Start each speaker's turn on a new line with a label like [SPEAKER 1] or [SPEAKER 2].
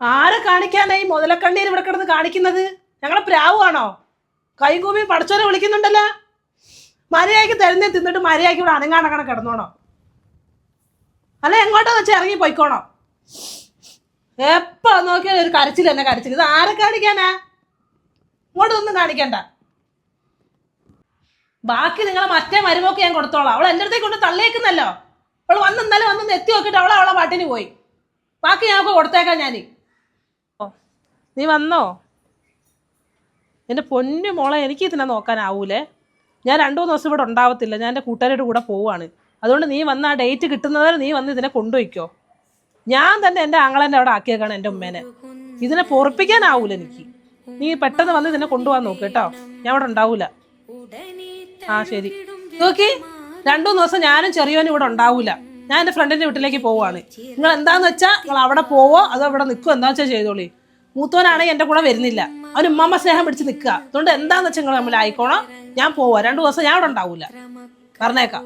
[SPEAKER 1] ആരെ കാണിക്കാനായി മുതലക്കണ്ണീർ ഇവിടെ കിടന്ന് കാണിക്കുന്നത്? ഞങ്ങളെ പ്രാവുവാണോ കൈകൂമി പടച്ചോനെ വിളിക്കുന്നുണ്ടല്ലോ. മര്യാദയ്ക്ക് തരുന്നേ തിന്നിട്ട് മര്യാദയ്ക്ക് ഇവിടെ അനങ്ങാണങ്ങനെ കിടന്നോണോ? അല്ല എങ്ങോട്ടാ വെച്ച് ഇറങ്ങി പോയിക്കോണോ? എപ്പോ നോക്കിയാൽ ഒരു കരച്ചിൽ തന്നെ കരച്ചിൽ ഇത് ആരെ കാണിക്കാനാ? ഇങ്ങോട്ടൊന്നും കാണിക്കണ്ട. ബാക്കി നിങ്ങളെ മറ്റേ മരുമൊക്കെ ഞാൻ കൊടുത്തോളാം. അവൾ എന്റെ അടുത്തേക്ക് കൊണ്ട് തള്ളിയേക്കുന്നല്ലോ. അവൾ വന്നെന്നാലും വന്ന് എത്തി നോക്കിയിട്ട് അവളെ അവളെ പാട്ടിന് പോയി. ബാക്കി ഞങ്ങൾക്ക് കൊടുത്തേക്കാം ഞാൻ നീ വന്നോ? എന്റെ പൊന്നു മോളെ എനിക്ക് ഇതിനെ നോക്കാനാവൂലേ ഞാൻ രണ്ടു മൂന്ന് ദിവസം ഇവിടെ ഉണ്ടാവത്തില്ല. ഞാൻ എന്റെ കൂട്ടുകാരുടെ കൂടെ പോവാണ്. അതുകൊണ്ട് നീ വന്ന് ആ ഡേറ്റ് കിട്ടുന്നവരെ നീ വന്ന് ഇതിനെ കൊണ്ടുപോയിക്കോ. ഞാൻ തന്നെ എന്റെ ആങ്ങളെന്റെ അവിടെ ആക്കിയേക്കാണ് എന്റെ ഉമ്മേനെ. ഇതിനെ പൊറപ്പിക്കാനാവൂല എനിക്ക്. നീ പെട്ടെന്ന് വന്ന് ഇതിനെ കൊണ്ടുപോകാൻ നോക്ക് കേട്ടോ. ഞാൻ അവിടെ ഉണ്ടാവൂല. ആ ശരി. നോക്കി. രണ്ടു ദിവസം ഞാനും ചെറിയവനും ഇവിടെ ഉണ്ടാവൂല. ഞാൻ എന്റെ ഫ്രണ്ടിന്റെ വീട്ടിലേക്ക് പോവാണ്. നിങ്ങൾ എന്താന്ന് വെച്ചാൽ നിങ്ങൾ അവിടെ പോവോ? അതോ അവിടെ നിൽക്കുമോ എന്താ വെച്ചാൽ ചെയ്തോളി. മൂത്തോനാണെങ്കിൽ എന്റെ കൂടെ വരുന്നില്ല. അവൻ ഉമ്മമ്മ സ്നേഹം പിടിച്ച് നിൽക്കുക. അതുകൊണ്ട് എന്താന്ന് വെച്ചാൽ നിങ്ങൾ തമ്മിൽ ആയിക്കോണം ഞാൻ പോവാ. രണ്ടു ദിവസം ഞാൻ അവിടെ ഉണ്ടാവൂല. പറഞ്ഞേക്കാം.